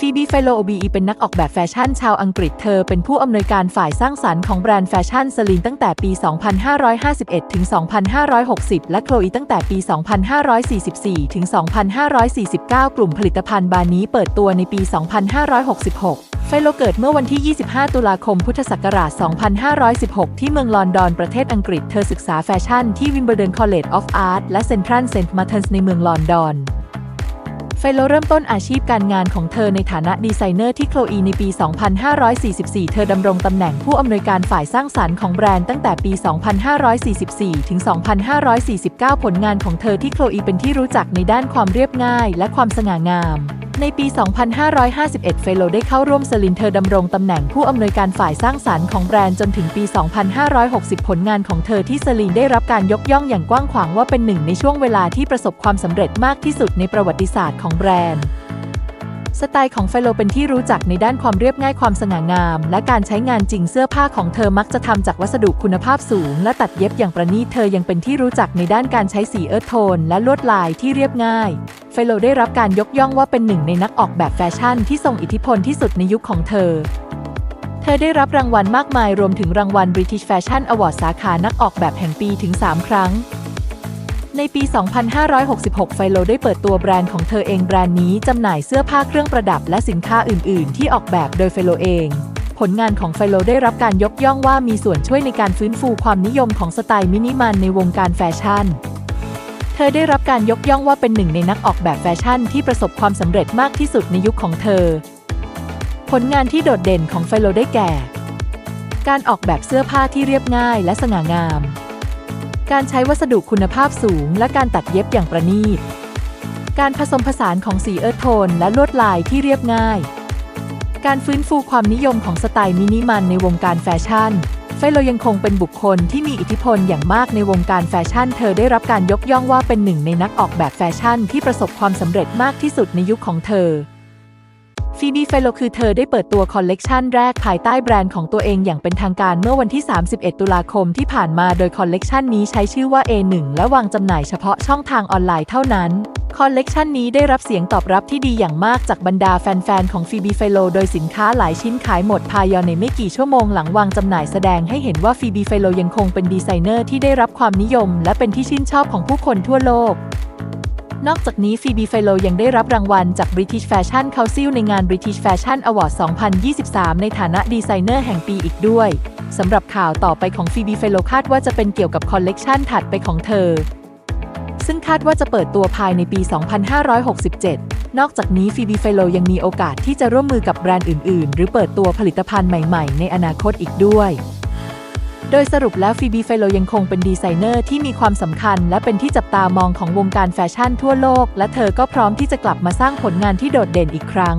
ฟีบีไฟโลโอบีเป็นนักออกแบบแฟชั่นชาวอังกฤษเธอเป็นผู้อำนวยการฝ่ายสร้างสรรค์ของแบรนด์แฟชั่นสลีนตั้งแต่ปี 2551 ถึง 2560 และโคลอีตั้งแต่ปี 2544 ถึง 2549 กลุ่มผลิตภัณฑ์บานนี้เปิดตัวในปี 2566ไฟโลเกิดเมื่อวันที่ 25 ตุลาคม พุทธศักราช 2516 ที่เมืองลอนดอน ประเทศอังกฤษ เธอศึกษาแฟชั่นที่วิมเบ l ร์ n College of Art และเซนทรัลเซนต์มาร์ทนส์ในเมืองลอนดอน ไฟโลเริ่มต้นอาชีพการงานของเธอในฐานะดีไซเนอร์ที่โคลอีในปี 2544 เธอดำรงตำแหน่งผู้อำนวยการฝ่ายสร้างสรรค์ของแบรนด์ตั้งแต่ปี 2544 ถึง 2549 ผลงานของเธอที่โคลอีเป็นที่รู้จักในด้านความเรียบง่ายและความสง่างาม ในปี 2551 เฟโลได้เข้าร่วมสลินเธอดำรงตำแหน่งผู้อำนวยการฝ่ายสร้างสรรค์ของแบรนด์จนถึงปี 2560 ผลงานของเธอที่สลินได้รับการยกย่องอย่างกว้างขวางว่าเป็นหนึ่งในช่วงเวลาที่ประสบความสำเร็จมากที่สุดในประวัติศาสตร์ของแบรนด์ สไตล์ของเฟโลเป็นที่รู้จักในด้านความเรียบง่ายความสง่างาม และการใช้งานจริงเสื้อผ้าของเธอมักจะทำจากวัสดุคุณภาพสูง และตัดเย็บอย่างประณีตเธอยังเป็นที่รู้จักในด้านการใช้สีเอิร์ธโทน และลวดลายที่เรียบง่ายเฟโลได้รับการยกย่องว่าเป็นหนึ่งในนักออกแบบแฟชั่นที่ทรงอิทธิพลที่สุดในยุคของเธอเธอได้รับรางวัลมากมายรวมถึงรางวัล British Fashion Award สาขานักออกแบบแห่งปีถึง 3 ครั้ง ในปี 2566 ไฟโลได้เปิดตัวแบรนด์ของเธอเองแบรนด์นี้จำหน่ายเสื้อผ้าเครื่องประดับและสินค้าอื่น ๆ ที่ออกแบบโดยไฟโลเอง ผลงานของไฟโลได้รับการยกย่องว่ามีส่วนช่วยในการฟื้นฟูความนิยมของสไตล์มินิมันในวงการแฟชั่น เธอได้รับการยกย่องว่าเป็นหนึ่งในนักออกแบบแฟชั่นที่ประสบความสำเร็จมากที่สุดในยุคของเธอ ผลงานที่โดดเด่นของไฟโลได้แก่ การออกแบบเสื้อผ้าที่เรียบง่ายและสง่างาม การใช้วัสดุคุณภาพสูง และการตัดเย็บอย่างประณีต การผสมผสานของสีเอิร์ธโทนและลวดลายที่เรียบง่าย การฟื้นฟูความนิยมของสไตล์มินิมันในวงการแฟชั่นไฟโลยังคงเป็นบุคคลที่มีอิทธิพลอย่างมากในวงการแฟชั่น เธอได้รับการยกย่องว่าเป็นหนึ่งในนักออกแบบแฟชั่นที่ประสบความสำเร็จมากที่สุดในยุคของเธอ ฟีบีไฟโลคือเธอได้เปิดตัวคอลเลกชันแรกภายใต้แบรนด์ของตัวเองอย่างเป็นทางการเมื่อวันที่ 31 ตุลาคมที่ผ่านมาโดยคอลเลกชันนี้ใช้ชื่อว่า A1 และวางจำหน่ายเฉพาะช่องทางออนไลน์เท่านั้น คอลเลกชันนี้ได้รับเสียงตอบรับที่ดีอย่างมากจากบรรดาแฟน ๆ ของฟีบีไฟโลโดยสินค้าหลายชิ้นขายหมดภายในไม่กี่ชั่วโมงหลังวางจำหน่ายแสดงให้เห็นว่าฟีบีไฟโลยังคงเป็นดีไซเนอร์ที่ได้รับความนิยม และเป็นที่ชื่นชอบของผู้คนทั่วโลก นอกจากนี้ฟีบีไฟโลยังได้รับรางวัลจาก British Fashion Council ในงาน British Fashion Award 2023 ในฐานะดีไซเนอร์แห่งปีอีกด้วยสำหรับข่าวต่อไปของฟีบีไฟโลคาดว่าจะเป็นเกี่ยวกับคอลเลกชันถัดไปของเธอ ซึ่งคาดว่าจะเปิดตัวภายในปี 2567 นอกจากนี้ฟีบีไฟโลยังมีโอกาสที่จะร่วมมือกับแบรนด์อื่น ๆ หรือเปิดตัวผลิตภัณฑ์ใหม่ ๆ ในอนาคตอีกด้วย โดยสรุปแล้วฟีบีไฟโลยังคงเป็นดีไซเนอร์ที่มีความสำคัญ และเป็นที่จับตามองของวงการแฟชั่นทั่วโลก และเธอก็พร้อมที่จะกลับมาสร้างผลงานที่โดดเด่นอีกครั้ง